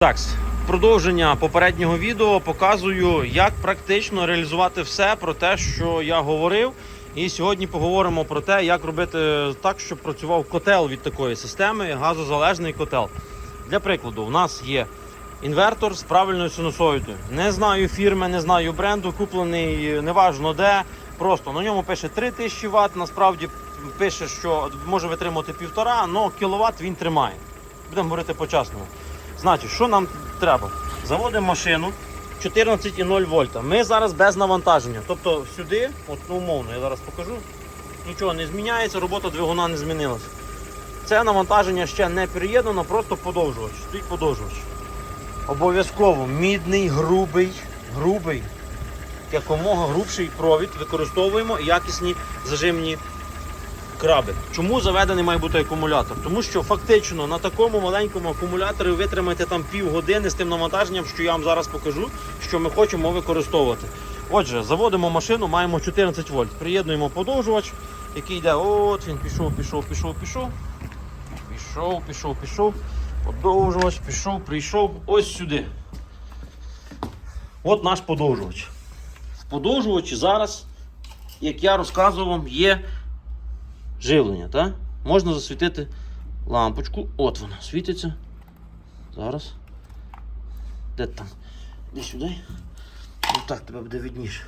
Так, продовження попереднього відео показую, як практично реалізувати все про те, що я говорив. І сьогодні поговоримо про те, як робити так, щоб працював котел від такої системи, газозалежний котел. Для прикладу, у нас є інвертор з правильною синусоїдою. Не знаю фірми, не знаю бренду, куплений неважно де. Просто на ньому пише 3000 Вт, насправді пише, що може витримати півтора, але кіловат він тримає. Будемо говорити по-чесному. Значить, що нам треба? Заводимо машину 14,0 вольта. Ми зараз без навантаження. Тобто сюди, от ну, умовно, я зараз покажу, нічого не зміняється, робота двигуна не змінилася. Це навантаження ще не приєднано, просто подовжувач. Стоїть подовжувач. Обов'язково мідний, грубий, грубий, якомога грубший провід використовуємо і якісні зажимні краби. Чому заведений має бути акумулятор? Тому що фактично на такому маленькому акумуляторі ви витримаєте там півгодини з тим навантаженням, що я вам зараз покажу, що ми хочемо використовувати. Отже, заводимо машину, маємо 14 вольт. Приєднуємо подовжувач, який йде. От він пішов, пішов, пішов, пішов. Пішов, пішов, пішов. Подовжувач, пішов, прийшов ось сюди. От наш подовжувач. В подовжувачі зараз, як я розказував є живлення, так? Можна засвітити лампочку. От вона світиться. Зараз. Де там? Іди сюди. Ну так, тебе буде видніше.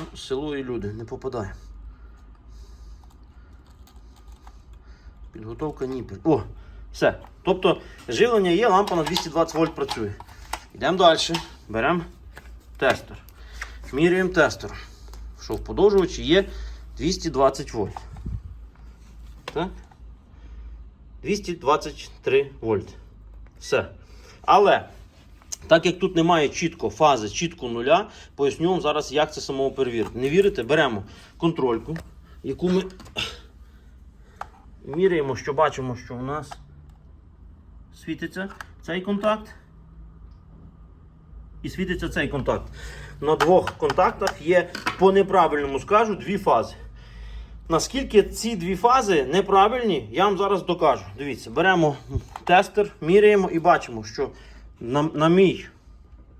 Ну, село і люди, не попадає. Підготовка ніпель. О, все. Тобто живлення є, лампа на 220 вольт працює. Йдемо далі. Беремо тестер. Міряємо тестер що в подовжувачі є 220 вольт. Так? 223 вольт. Все. Але, так як тут немає чітко фази, чітко нуля, поясню вам зараз, як це самого перевірити. Не вірите? Беремо контрольку, яку ми міряємо, що бачимо, що у нас світиться цей контакт. І світиться цей контакт. На двох контактах є, по неправильному скажу, дві фази. Наскільки ці дві фази неправильні, я вам зараз докажу. Дивіться, беремо тестер, міряємо і бачимо, що на, на мій,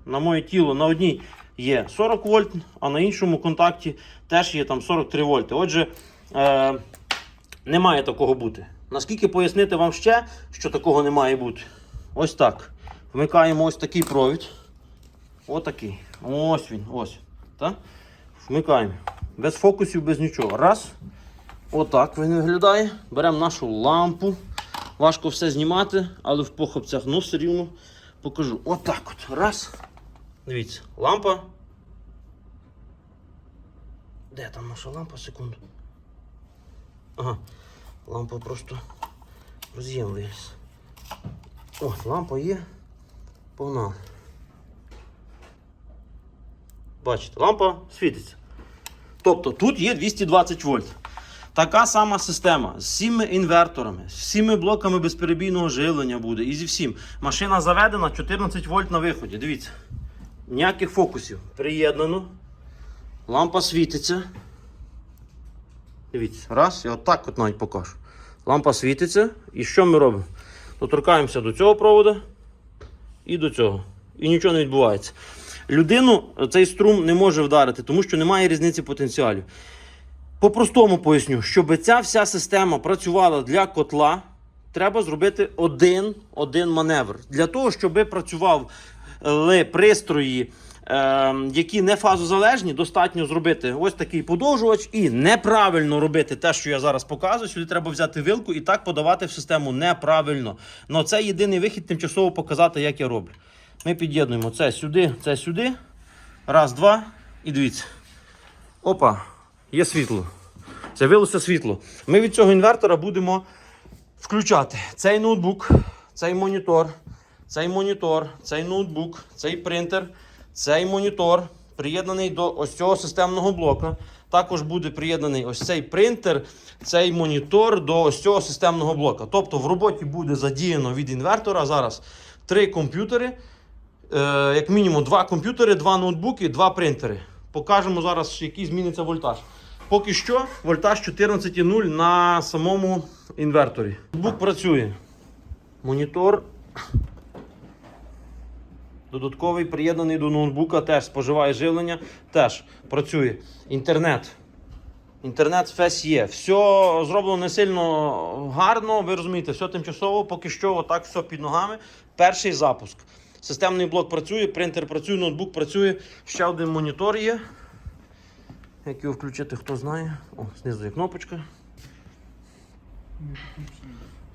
на моє тіло на одній є 40 вольт, а на іншому контакті теж є там 43 вольти. Отже, е, не такого бути. Наскільки пояснити вам ще, що такого не має бути? Ось так. Вмикаємо ось такий провід. Отакий. Ось він. Ось. Так? Вмикаємо. Без фокусів, без нічого. Раз. Отак він виглядає. Беремо нашу лампу. Важко все знімати, але в похопцях ну все рівно покажу. Отак от. Раз. Дивіться, лампа. Де там наша лампа? Секунду. Ага. Лампа просто роз'єм виліз. О, лампа є. Погнали. Бачите, лампа світиться. Тобто тут є 220 вольт. Така сама система з всіми інверторами, з всіми блоками безперебійного живлення буде і зі всім. Машина заведена 14 вольт на виході. Дивіться. Ніяких фокусів. Приєднано. Лампа світиться. Дивіться, раз, я отак от навіть покажу. Лампа світиться. І що ми робимо? Доторкаємося до цього проводу і до цього. І нічого не відбувається. Людину цей струм не може вдарити, тому що немає різниці потенціалів. По-простому поясню, щоб ця вся система працювала для котла, треба зробити один, один маневр. Для того, щоб працювали пристрої, е, які не фазозалежні, достатньо зробити ось такий подовжувач і неправильно робити те, що я зараз показую. Сюди треба взяти вилку і так подавати в систему неправильно. Но це єдиний вихід тимчасово показати, як я роблю. Ми під'єднуємо це сюди, це сюди. Раз, два. І дивіться. Опа, є світло. З'явилося світло. Ми від цього інвертора будемо включати цей ноутбук, цей монітор, цей монітор, цей ноутбук, цей принтер, цей монітор, приєднаний до ось цього системного блока. Також буде приєднаний ось цей принтер, цей монітор до ось цього системного блока. Тобто в роботі буде задіяно від інвертора зараз три комп'ютери. Е, як мінімум два комп'ютери, два ноутбуки, два принтери. Покажемо зараз, який зміниться вольтаж. Поки що вольтаж 14,0 на самому інверторі. Ноутбук працює. Монітор додатковий приєднаний до ноутбука, теж споживає живлення, теж працює. Інтернет. Інтернет фес є. Все зроблено не сильно гарно, ви розумієте, все тимчасово, поки що отак все під ногами. Перший запуск. Системний блок працює, принтер працює, ноутбук працює. Ще один монітор є. Як його включити, хто знає. О, знизу є кнопочка.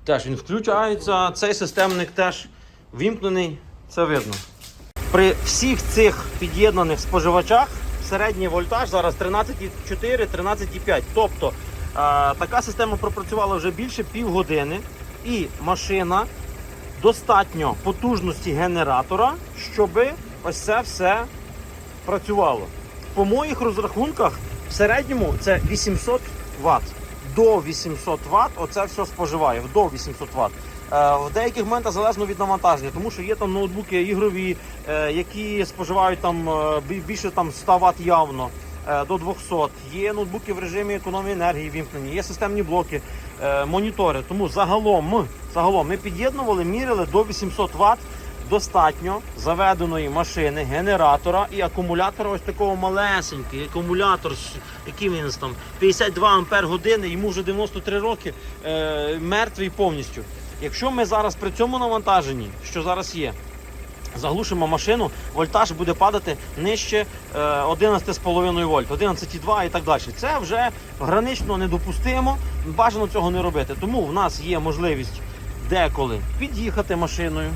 Теж він включається. Цей системник теж вімкнений, це видно. При всіх цих під'єднаних споживачах середній вольтаж зараз 13,4, 13,5. Тобто е, така система пропрацювала вже більше півгодини, і машина достатньо потужності генератора, щоб ось це все працювало. По моїх розрахунках в середньому це 800 Вт. До 800 Вт оце все споживає. До 800 Вт. Е, В деяких моментах залежно від навантаження, тому що є там ноутбуки ігрові, е, які споживають там е, більше там 100 Вт явно. До 200. Є ноутбуки в режимі економії енергії вімкнені, є системні блоки, монітори. Тому загалом, загалом ми під'єднували, міряли до 800 Вт достатньо заведеної машини, генератора і акумулятора ось такого малесенький. Акумулятор, який він там 52 ампер години, йому вже 93 роки, е, мертвий повністю. Якщо ми зараз при цьому навантаженні, що зараз є, заглушимо машину, вольтаж буде падати нижче е, 11,5 вольт, 11,2 і так далі. Це вже гранично недопустимо. Бажано цього не робити. Тому в нас є можливість деколи під'їхати машиною.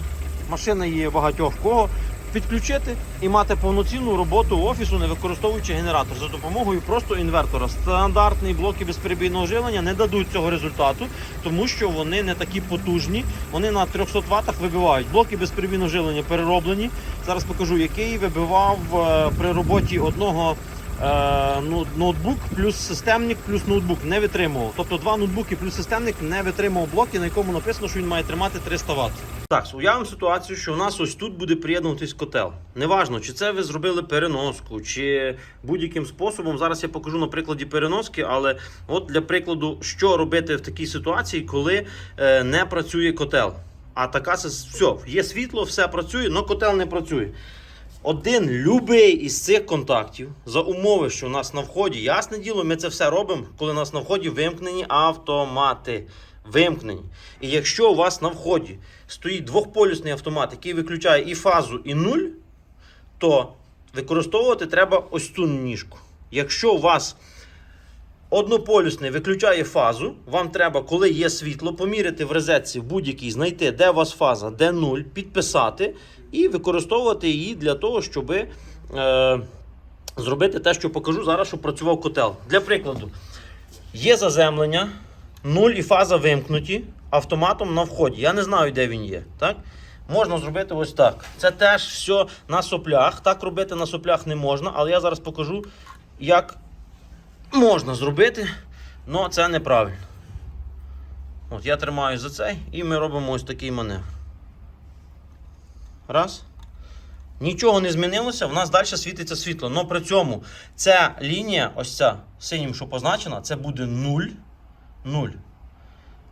Машина є багатьох кого. Підключити і мати повноцінну роботу офісу, не використовуючи генератор за допомогою просто інвертора. Стандартні блоки безперебійного живлення не дадуть цього результату, тому що вони не такі потужні. Вони на 300 ваттах вибивають. Блоки безперебійного живлення перероблені. Зараз покажу, який вибивав е, при роботі одного е, ну, ноутбук плюс системник плюс ноутбук не витримував. Тобто два ноутбуки плюс системник не витримував блоки, на якому написано, що він має тримати 300 Вт. Так, уявимо ситуацію, що у нас ось тут буде приєднуватись котел. Неважно, чи це ви зробили переноску, чи будь-яким способом. Зараз я покажу на прикладі переноски, але от для прикладу, що робити в такій ситуації, коли е, не працює котел. А така все, є світло, все працює, але котел не працює. Один любий із цих контактів за умови, що у нас на вході, ясне діло, ми це все робимо, коли у нас на вході вимкнені автомати. Вимкнені. І якщо у вас на вході стоїть двохполюсний автомат, який виключає і фазу, і нуль, то використовувати треба ось цю ніжку. Якщо у вас однополюсний виключає фазу, вам треба, коли є світло, поміряти в розетці в будь-якій, знайти, де у вас фаза, де нуль, підписати і використовувати її для того, щоб е, зробити те, що покажу зараз, щоб працював котел. Для прикладу, є заземлення, нуль і фаза вимкнуті автоматом на вході. Я не знаю, де він є. Так? Можна зробити ось так. Це теж все на соплях. Так робити на соплях не можна, але я зараз покажу, як можна зробити, але це неправильно. От я тримаю за цей і ми робимо ось такий маневр. Раз. Нічого не змінилося, в нас далі світиться світло. Но при цьому ця лінія, ось ця синім, що позначена, це буде 0. 0.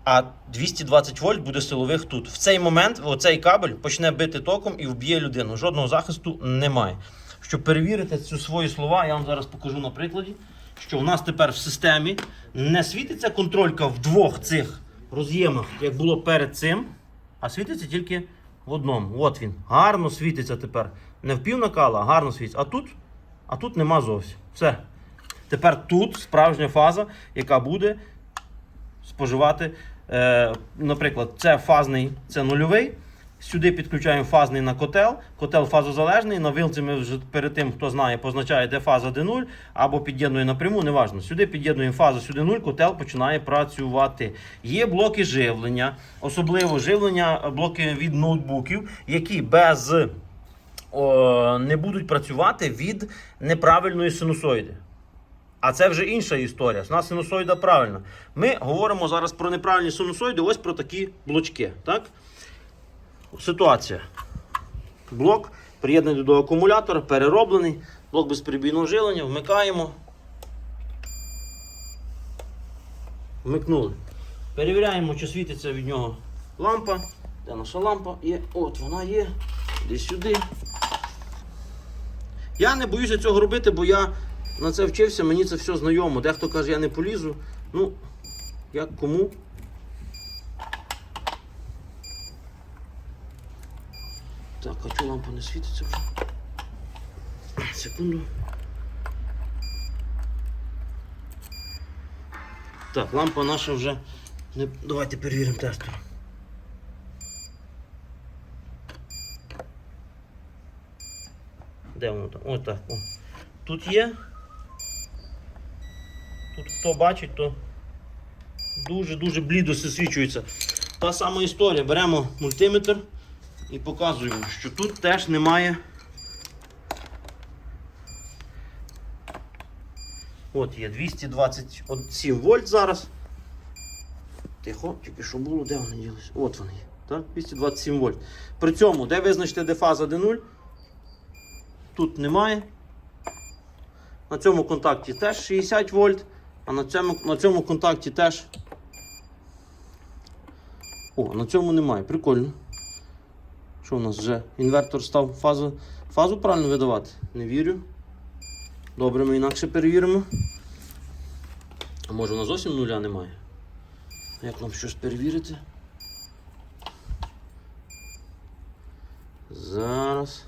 А 220 вольт буде силових тут. В цей момент оцей кабель почне бити током і вб'є людину. Жодного захисту немає. Щоб перевірити ці свої слова, я вам зараз покажу на прикладі, що в нас тепер в системі не світиться контролька в двох цих роз'ємах, як було перед цим, а світиться тільки в одному. От він. Гарно світиться тепер. Не в пів накала, а гарно світиться. А тут, а тут нема зовсім. Все. Тепер тут справжня фаза, яка буде споживати. Е, наприклад, це фазний, це нульовий. Сюди підключаємо фазний на котел. Котел фазозалежний. На вилці ми вже перед тим, хто знає, позначає, де фаза, де нуль, або під'єднує напряму, неважно. Сюди під'єднуємо фазу, сюди нуль, котел починає працювати. Є блоки живлення, особливо живлення, е, блоки від ноутбуків, які без о, не будуть працювати від неправильної синусоїди. А це вже інша історія. У нас синусоїда правильна. Ми говоримо зараз про неправильні синусоїди, ось про такі блочки. Так? Ситуація. Блок приєднаний до акумулятора, перероблений. Блок безперебійного жилення, вмикаємо. Вмикнули. Перевіряємо, чи світиться від нього лампа. Де наша лампа є? От вона є. Іди сюди. Я не боюся цього робити, бо я на це вчився, мені це все знайомо. Дехто каже, я не полізу. Ну, як кому. Так, а чого лампа не світиться вже? Секунду. Так, лампа наша вже. Не... Давайте перевіримо тестом. Де воно там? Ось так. О. Тут є. Хто бачить, то дуже-дуже блідо засвічується. Та сама історія. Беремо мультиметр і показуємо, що тут теж немає. От є 227 вольт зараз. Тихо, тільки що було, де вони ділися? От вони. Так? 227 вольт. При цьому, де визначити, де фаза, де 0, тут немає. На цьому контакті теж 60 вольт, а на цьому, на цьому контакті теж. О, на цьому немає. Прикольно. Що у нас вже? Інвертор став фазу, фазу правильно видавати? Не вірю. Добре, ми інакше перевіримо. А може у нас зовсім нуля немає? Як нам щось перевірити? Зараз.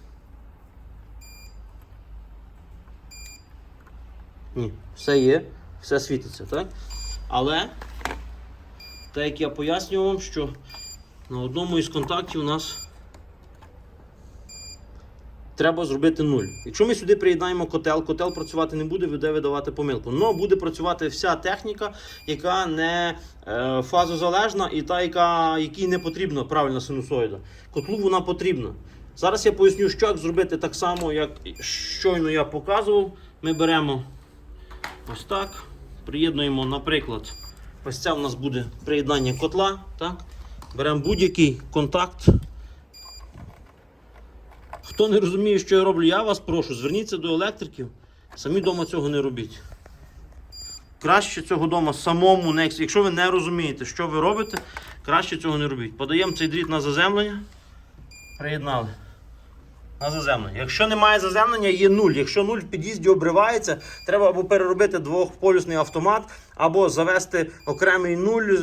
Ні, все є, все світиться, так? Але, так як я пояснював вам, що на одному із контактів у нас треба зробити нуль. Якщо ми сюди приєднаємо котел, котел працювати не буде, буде видавати помилку. Но буде працювати вся техніка, яка не е, фазозалежна і та, яка, якій не потрібна правильна синусоїда. Котлу вона потрібна. Зараз я поясню, що як зробити так само, як щойно я показував. Ми беремо ось так, приєднуємо, наприклад, ось це у нас буде приєднання котла. Так? Беремо будь-який контакт. Хто не розуміє, що я роблю, я вас прошу, зверніться до електриків, самі вдома цього не робіть. Краще цього вдома самому, не, якщо ви не розумієте, що ви робите, краще цього не робіть. Подаємо цей дріт на заземлення. Приєднали. На заземлення. Якщо немає заземлення, є нуль. Якщо нуль в під'їзді обривається, треба або переробити двохполюсний автомат, або завести окремий нуль е,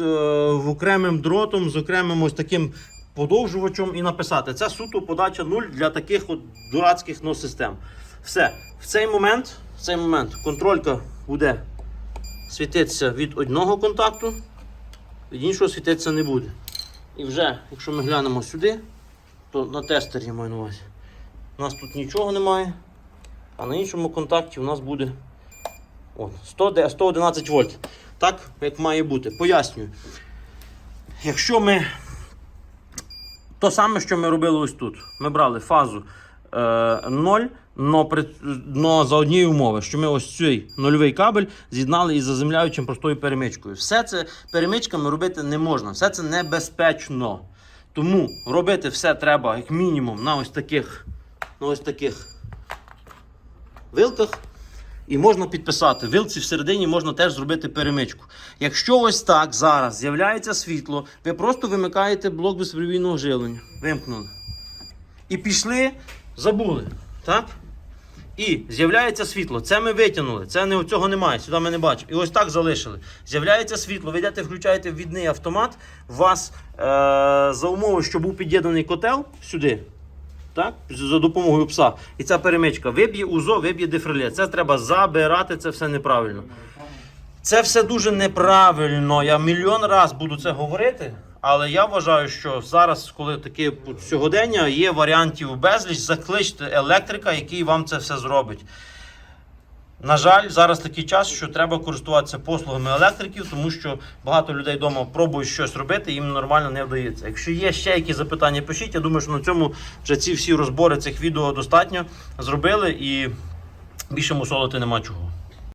в окремим дротом з окремим ось таким подовжувачем і написати. Це суто подача нуль для таких от дурацьких ну, систем. Все. В цей момент, в цей момент контролька буде світитися від одного контакту, від іншого світитися не буде. І вже, якщо ми глянемо сюди, то на тестері я маю на увазі. У нас тут нічого немає, а на іншому контакті у нас буде от, 100, 111 вольт. Так, як має бути. Пояснюю. Якщо ми. То саме, що ми робили ось тут. Ми брали фазу е, 0, но, при, но за однієї умови, що ми ось цей нульовий кабель з'єднали із заземляючим простою перемичкою. Все це перемичками робити не можна, все це небезпечно. Тому робити все треба як мінімум на ось таких, на ось таких вилках. І можна підписати. Вилці всередині можна теж зробити перемичку. Якщо ось так зараз з'являється світло, ви просто вимикаєте блок безпровійного живлення. Вимкнули. І пішли, забули. Так? І з'являється світло. Це ми витягнули. Це не, цього немає, сюди ми не бачимо. І ось так залишили. З'являється світло, ви йдете, включаєте ввідний автомат. У вас е- за умови, що був під'єднаний котел сюди. Так? За допомогою пса. І ця перемичка виб'є УЗО, виб'є дефриле. Це треба забирати, це все неправильно. Це все дуже неправильно. Я мільйон раз буду це говорити. Але я вважаю, що зараз, коли таке сьогодення, є варіантів безліч, закличте електрика, який вам це все зробить. На жаль, зараз такий час, що треба користуватися послугами електриків, тому що багато людей вдома пробують щось робити, їм нормально не вдається. Якщо є ще якісь запитання, пишіть. Я думаю, що на цьому вже ці всі розбори цих відео достатньо зробили і більше мусолити нема чого.